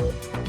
Thank you.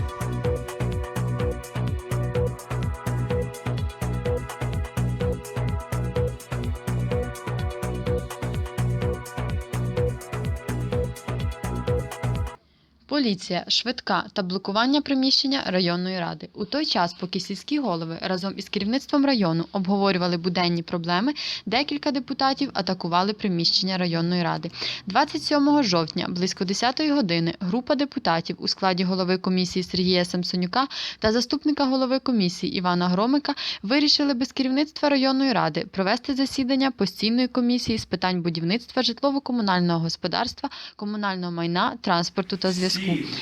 Поліція, швидка та блокування приміщення районної ради. У той час, поки сільські голови разом із керівництвом району обговорювали буденні проблеми, декілька депутатів атакували приміщення районної ради. 27 жовтня, близько 10 години, група депутатів у складі голови комісії Сергія Самсонюка та заступника голови комісії Івана Громика вирішили без керівництва районної ради провести засідання постійної комісії з питань будівництва житлово-комунального господарства, комунального майна, транспорту та зв'язку.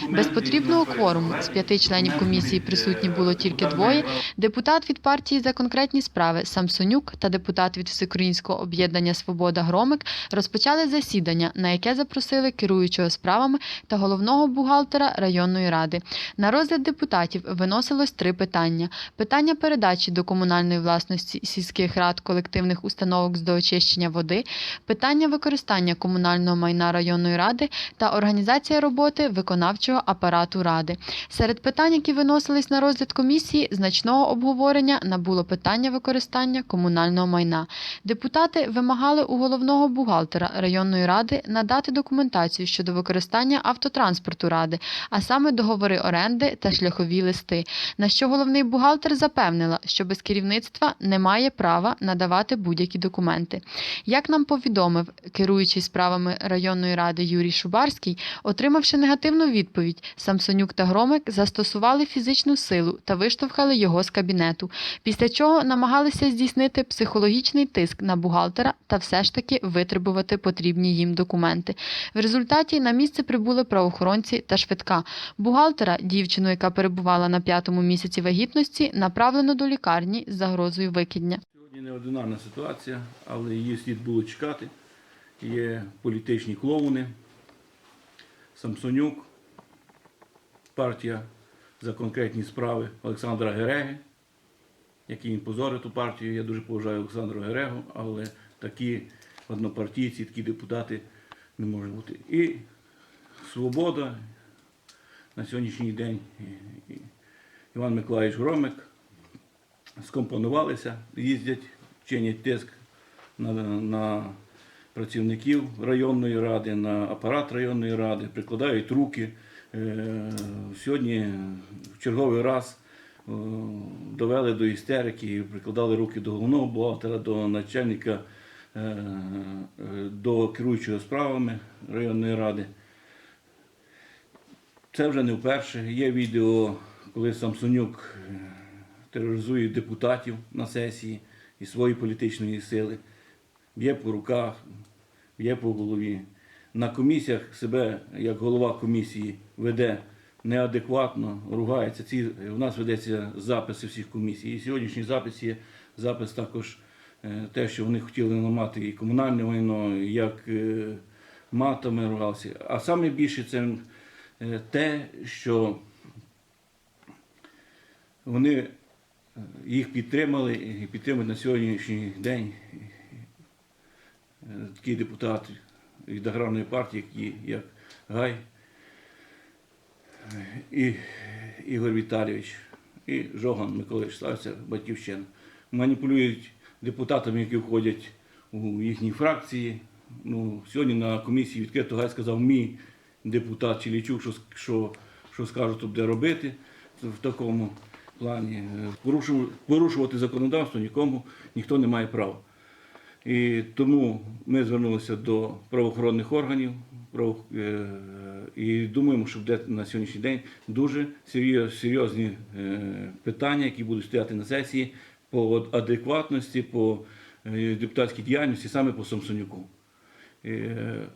Без потрібного кворуму з п'яти членів комісії присутні було тільки двоє. Депутат від партії за конкретні справи Самсонюк та депутат від Всеукраїнського об'єднання Свобода Громик розпочали засідання, на яке запросили керуючого справами та головного бухгалтера районної ради. На розгляд депутатів виносилось три питання: питання передачі до комунальної власності сільських рад колективних установок з доочищення води, питання використання комунального майна районної ради та організація роботи виконавчого апарату ради. Серед питань, які виносились на розгляд комісії, значного обговорення набуло питання використання комунального майна. Депутати вимагали у головного бухгалтера районної ради надати документацію щодо використання автотранспорту ради, а саме договори оренди та шляхові листи. На що головний бухгалтер запевнила, що без керівництва немає права надавати будь-які документи. Як нам повідомив керуючий справами районної ради Юрій Шубарський, отримавши негативну відповідь, Самсонюк та Громик застосували фізичну силу та виштовхали його з кабінету, після чого намагалися здійснити психологічний тиск на бухгалтера та все ж таки витребувати потрібні їм документи. В результаті на місце прибули правоохоронці та швидка. Бухгалтера, дівчину, яка перебувала на п'ятому місяці вагітності, направлено до лікарні з загрозою викидня. Сьогодні неординарна ситуація, але її слід було чекати. Є політичні клоуни, Самсонюк, партія за конкретні справи Олександра Гереги, який він позорить ту партію. Я дуже поважаю Олександру Герегу, але такі однопартійці, такі депутати не можуть бути. І Свобода на сьогоднішній день Іван Миколаївич Громик скомпонувалися, їздять, чинять тиск на, на працівників районної ради, на апарат районної ради, прикладають руки. Е, Сьогодні в черговий раз е, довели до істерики, прикладали руки до головного бухгалтера, до начальника, е, до керуючого справами районної ради. Це вже не вперше. Є відео, коли Самсонюк тероризує депутатів на сесії і свої політичної сили, б'є по руках, б'є по голові. На комісіях себе, як голова комісії, веде неадекватно, ругається. Ці, у нас ведеться записи всіх комісій. І сьогоднішній запис є запис також е, те, що вони хотіли ламати і комунальне майно, як е, матами ругався. А саме більше це е, те, що вони їх підтримали і підтримують на сьогоднішній день такі депутати від аграрної партії, як Гай і Ігор Віталійович, і Жоган Миколаївич Ставця, Батьківщина. Маніпулюють депутатами, які входять у їхні фракції. Ну, сьогодні на комісії відкрито Гай сказав мій депутат Чилічук, що, що, що скаже, то робити в такому плані. Е, порушувати законодавство нікому ніхто не має права. І тому ми звернулися до правоохоронних органів е, і думаємо, що буде на сьогоднішній день дуже серйозні е, питання, які будуть стояти на сесії по адекватності, по е, депутатській діяльності, саме по Самсонюку.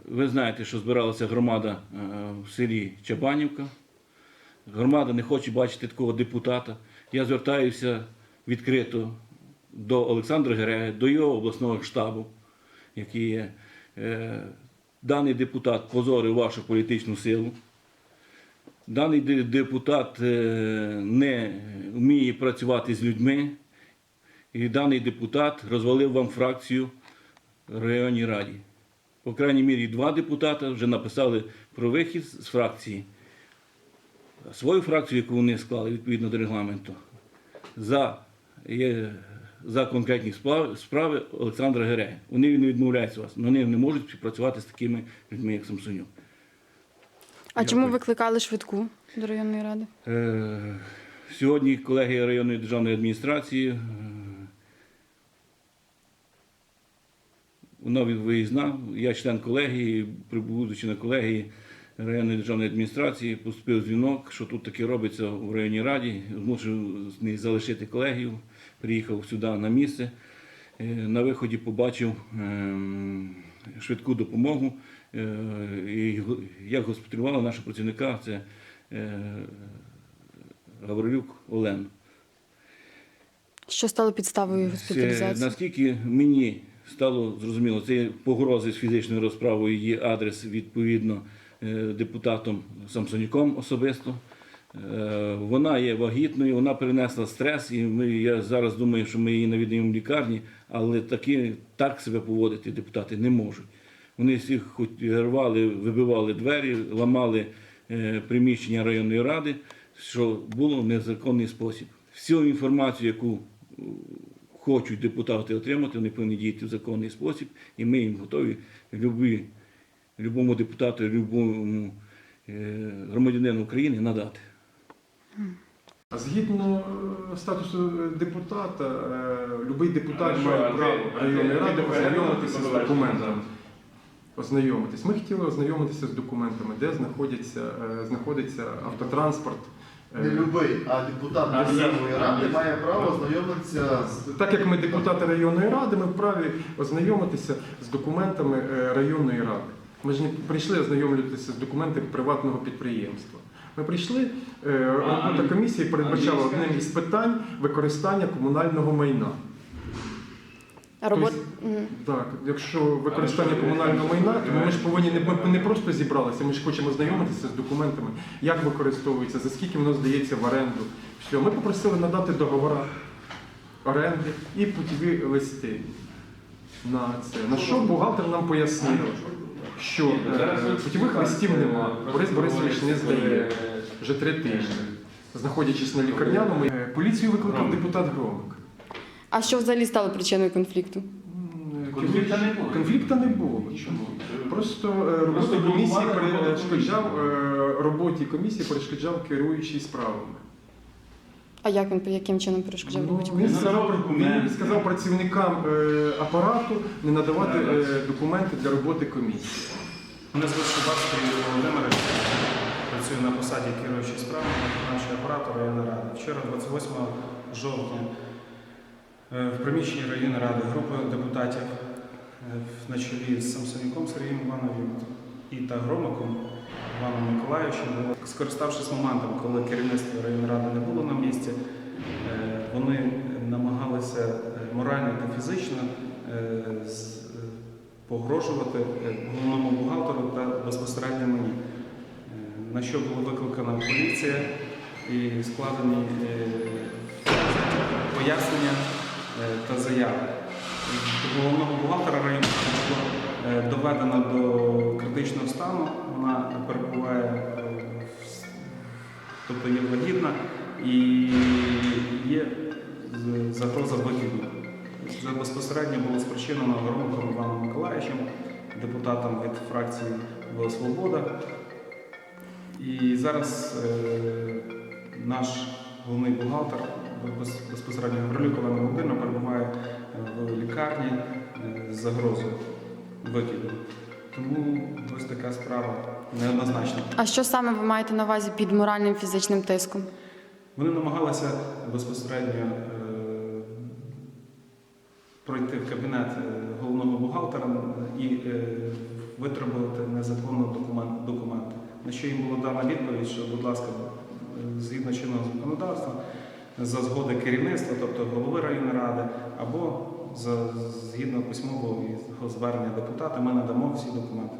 Ви знаєте, що збиралася громада в селі Чабанівка. Громада не хоче бачити такого депутата. Я звертаюся відкрито до Олександра Гереги, до його обласного штабу, який є. Е, Даний депутат позорив вашу політичну силу. Даний депутат е, не вміє працювати з людьми. І даний депутат розвалив вам фракцію в районній раді. По крайній мірі, два депутата вже написали про вихід з фракції. свою фракцію, яку вони склали відповідно до регламенту, за, за конкретні справи, Олександра Герея. Вони не відмовляються вас, вони не можуть співпрацювати з такими людьми, як Самсонюк. А чому викликали швидку до районної ради? Е, Сьогодні колегія районної державної адміністрації, е, вона виїзна. Я член колегії, прибудучи на колегії районної державної адміністрації, поступив дзвінок, що тут таке робиться в районній раді. Не залишити колегію, приїхав сюди на місце. Е, На виході побачив ем, швидку допомогу. е, І як госпіталювала нашого працівника, це е, Гаврилюк Олен. Що стало підставою Це, госпіталізації? наскільки мені стало зрозуміло, це погрози з фізичною розправою її адрес відповідно депутатом Самсоніком особисто. Е, Вона є вагітною, вона перенесла стрес, і ми, я зараз думаю, що ми її навідаємо в лікарні, але такі, так себе поводити депутати не можуть. Вони всіх хоч рвали, вибивали двері, ламали е, приміщення районної ради, що було в незаконний спосіб. Всю інформацію, яку е, хочуть депутати отримати, вони повинні діяти в законний спосіб, і ми їм готові любі, любому депутату, любому громадянину України надати. А Згідно е, статусу е, депутата, е, будь-який депутат має право районної ради ознайомитися з документами. Ознайомитись. Ми хотіли ознайомитися з документами, де знаходиться, знаходиться автотранспорт. Не любий, а депутат місцевої ради має право ознайомитися з Так як ми депутати районної ради, ми вправі ознайомитися з документами районної ради. Ми ж не прийшли ознайомлюватися з документами приватного підприємства. Ми прийшли, е, робота комісії передбачала одним із питань використання комунального майна. Робот... тобто- Так, якщо використання комунального майна, то ми ж повинні не, ми не просто зібралися, ми ж хочемо знайомитися з документами, як використовується, за скільки воно здається в оренду. Все, ми попросили надати договори оренди і путіві листи на це. На що бухгалтер нам пояснив, що е, путівих листів нема, Борис Борисович не здає вже три тижні. Знаходячись на лікарняному, Е, поліцію викликав депутат Громик. А що взагалі стало причиною конфлікту? Конфлікта не було. Конфлікта не було. Чому? Просто е, комісії перешкоджав е, роботі комісії перешкоджав керуючий справами. А як він яким чином перешкоджав Ну, робочу він сказав, він сказав працівникам е, апарату не надавати е, документи для роботи комісії. Мене звуть Шубацький Юрій Володимирович. Працюю на посаді керуючої справами виконавчого апарату районної ради. Вчора, 28 жовтня, е, в приміщенні районної ради група депутатів е, на чолі з Самсоніком Сергієм Івановим і та Громиком Іваном Миколаївичем, скориставшись моментом, коли керівництво районної ради не було на місці, е, вони намагалися е, морально та фізично е, погрожувати головному бухгалтеру та безпосередньо мені. На що була викликана поліція і складені пояснення та заяви. Головного бухгалтера району е, до критичного стану. Вона перебуває, е, тобто є вагітна і є загроза викиду. Це безпосередньо було спричинено Громиком Іваном Миколаївичем, депутатом від фракції «Була Свобода. І зараз е, наш головний бухгалтер, без- безпосередньо Гаврилюк Олена перебуває в лікарні з загрозою викиду. Тому ось така справа неоднозначна. А що саме ви маєте на увазі під моральним фізичним тиском? Вони намагалися безпосередньо е, пройти в кабінет е, головного бухгалтера і е, витребувати незаконно документ, документи. На що їм було дана відповідь, що, будь ласка, е, згідно чинного законодавства, за згоди керівництва, тобто голови районної ради, або за згідно письмового звернення депутата, ми надамо всі документи.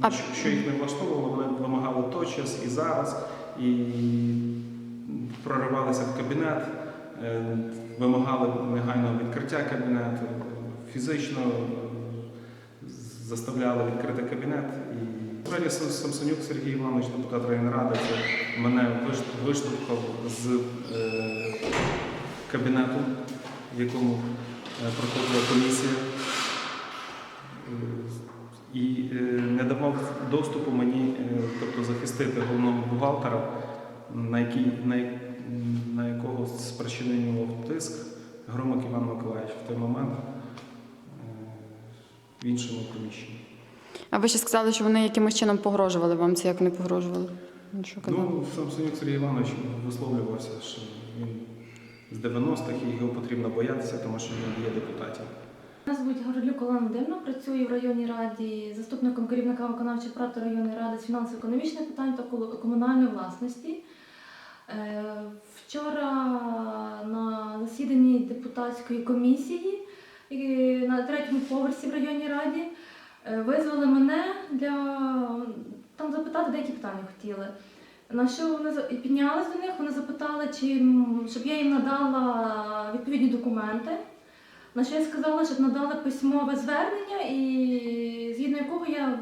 А- Що, їх не влаштовувало, вони вимагали той час і зараз, і проривалися в кабінет, е, вимагали негайного відкриття кабінету, фізично заставляли відкрити кабінет і Фредді Самсонюк Сергій Іванович, депутат районради, це мене виш- виштовхав з е, кабінету, в якому е, проходила комісія, Е, і е, не давав доступу мені, тобто захистити головного бухгалтера, на, який, на, на якого спричинював тиск Громик Іван Миколаївич в той момент в іншому приміщенні. А ви ще сказали, що вони якимось чином погрожували вам. Це як вони погрожували? Він Що казав? Ну, Сергій Іванович висловлювався, що він з 90-х і його потрібно боятися, тому що він є депутатів. Мене звуть Горлюк Олена Дивна, працюю в районній раді заступником керівника виконавчої апарату районної ради з фінансово-економічних питань та комунальної власності. Е, Вчора на засіданні депутатської комісії на третьому поверсі в районній раді е, визвали мене для там запитати деякі питання хотіли. На що вони і піднялись до них, вони запитали, чи щоб я їм надала відповідні документи. На що я сказала, щоб надали письмове звернення, і згідно якого я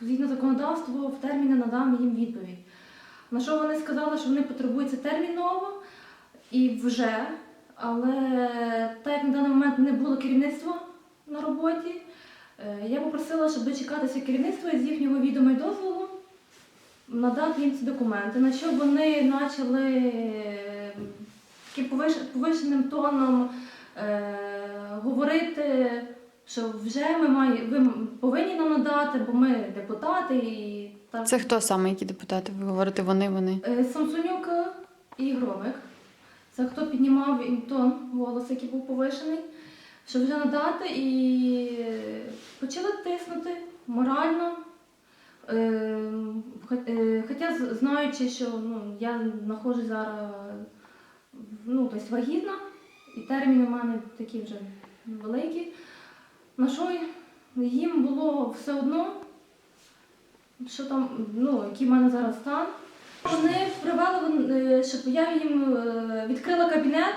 згідно законодавства в терміни надам їм відповідь. На що вони сказали, що вони потребують це терміново і вже, але так як на даний момент не було керівництва на роботі, е, я попросила, щоб дочекатися керівництва з їхнього відома й дозволу надати їм ці документи. На що вони почали е, таким повиш- повишеним тоном е, говорити, що вже ми має, ви повинні нам надати, бо ми депутати і так. Це хто саме, які депутати? Ви говорите вони, вони. Е, Самсонюк і Громик. Це хто піднімав і тон голос, який був повишений, щоб вже надати і почали тиснути морально. Е, хо- е, Хоча знаючи, що ну, я знаходжусь зараз ну, тобто вагітна, і терміни в мене такі вже великі. На що їм було все одно, що там, ну, який в мене зараз стан. Вони привели, е, щоб я їм е, відкрила кабінет,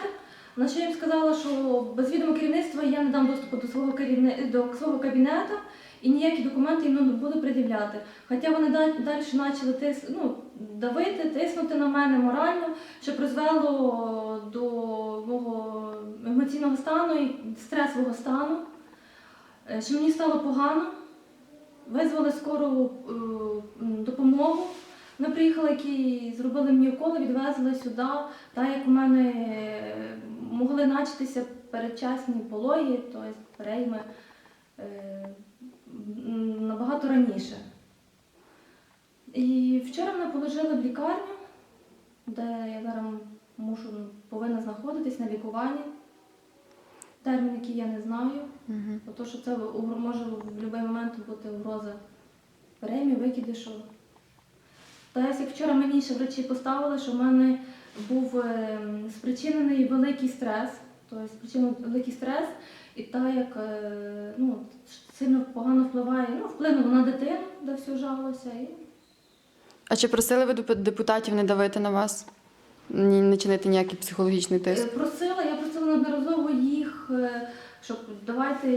на що я їм сказала, що без відома керівництва я не дам доступу до свого керівни... до свого кабінету і ніякі документи їм не буду пред'являти. Хоча вони далі, почали тис... ну, давити, тиснути на мене морально, що призвело до мого емоційного стану і стресового стану, е, що мені стало погано. Визвали скору е, допомогу. Вони приїхали, які зробили мені уколи, відвезли сюди, так як у мене е, могли начатися передчасні пологи, тобто перейми набагато раніше. І вчора мене положили в лікарню, де я зараз мушу, повинна знаходитись на лікуванні. Термін, який я не знаю. Угу. Бо то, що це може в будь-який момент бути угроза переймі, викидишу. Та як вчора мені ще врачі поставили, що в мене був е, спричинений великий стрес, тобто спричинений великий стрес, і так як е, ну, сильно погано впливає, ну, вплинуло на дитину, де все жалося. І А чи просили ви депутатів не давити на вас? Ні, не чинити ніякий психологічний Е, тиск? Просила, я просила неодноразово їх, е, щоб давайте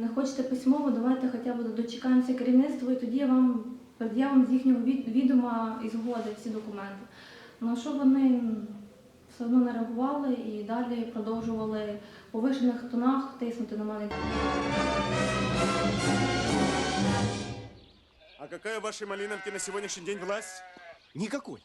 не хочете письмово, давайте хоча б дочекаємося керівництва, і тоді я вам пред'явимо з їхнього від- відома і згоди всі документи. На що вони все одно не реагували і далі продовжували повишених тонах тиснути на мене. А какая в вашей Малиновке на сегодняшний день власть? Никакой.